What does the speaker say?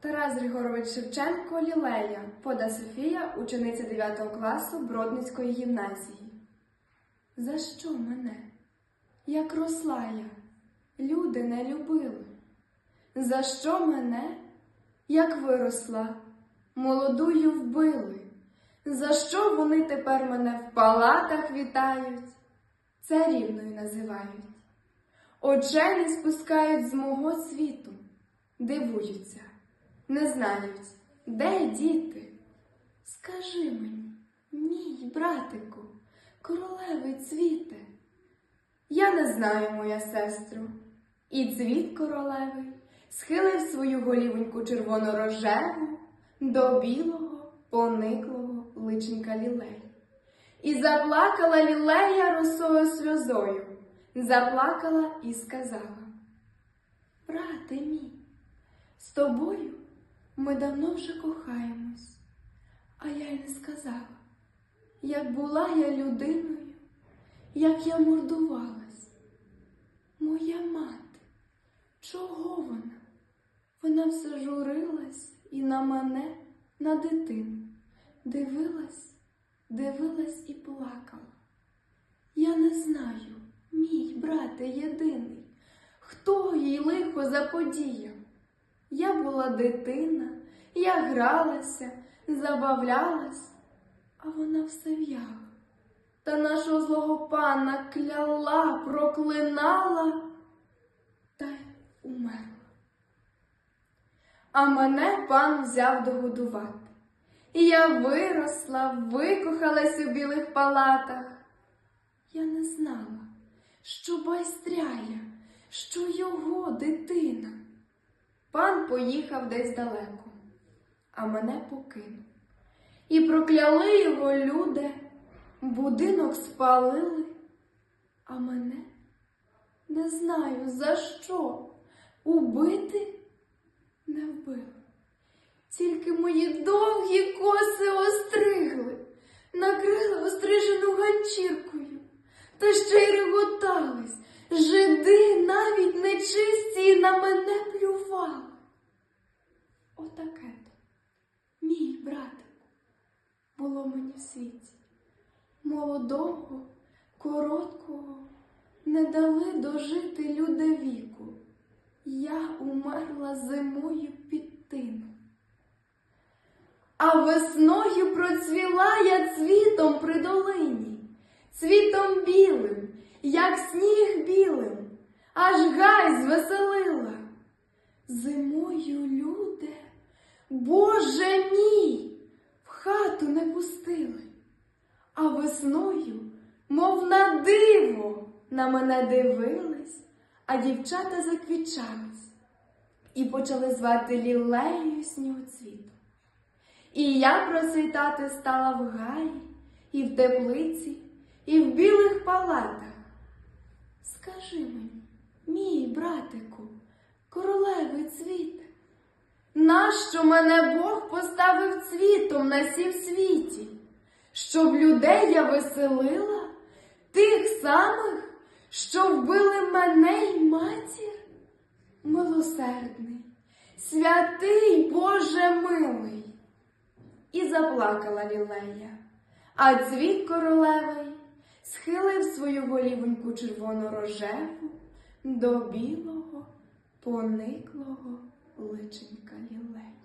Тарас Григорович Шевченко Лілея, пода Софія, учениця 9 класу Бродницької гімназії. За що мене? Як росла я, люди не любили. За що мене, як виросла, молодую вбили? За що вони тепер мене в палатах вітають? Царівною називають. Очей не спускають з мого світу, дивуються, не знають, де діти. Скажи мені, мій братику, королевий цвіте. Я не знаю, моя сестру, і цвіт королевий схилив свою голівоньку червоно-рожеву до білого, пониклого личенька лілей. І заплакала лілея росою сльозою, заплакала і сказала: Брате мій, з тобою ми давно вже кохаємось, а я й не сказала, як була я людиною, як я мордувалась. Моя мати, чого вона? Вона все журилась і на мене, на дитину, дивилась, дивилась і плакала. Я не знаю, мій брате єдиний, хто їй лихо заподіяв. Я була дитина, я гралася, забавлялась, а вона все в'яла. Та нашого злого пана кляла, проклинала та й умерла. А мене пан взяв догодувати. І я виросла, викохалась у білих палатах. Я не знала, що байстряє, що його дитина. Пан поїхав десь далеко, а мене покинув. І прокляли його люди, будинок спалили, а мене не знаю за що убити не вбили. Тільки мої довгі коси остригли, накрили острижену ганчіркою, та ще й реготались. Жиди навіть нечисті на мене плювали. Отаке то, мій братику, було мені в світі. Молодого, короткого не дали дожити люди віку. Я умерла зимою під тином. А весною процвіла я цвітом при долині, цвітом білим, як сніг білим, аж гай звеселила. Зимою люди, Боже мій, в хату не пустили, а весною, мов на диво, на мене дивились, а дівчата заквічались і почали звати лілеєю снігоцвіту. І я процвітати стала в гаї, і в теплиці, і в білих палатах. Скажи мені, братику, королевий цвіте, нащо мене Бог поставив цвітом на сім світі, щоб людей я веселила, тих самих, що вбили мене й матір? Милосердний, святий Боже милий. І заплакала лілея, а цвіт королевий схилив свою голівоньку червоно-рожеву до білого, пониклого личенька лілеї.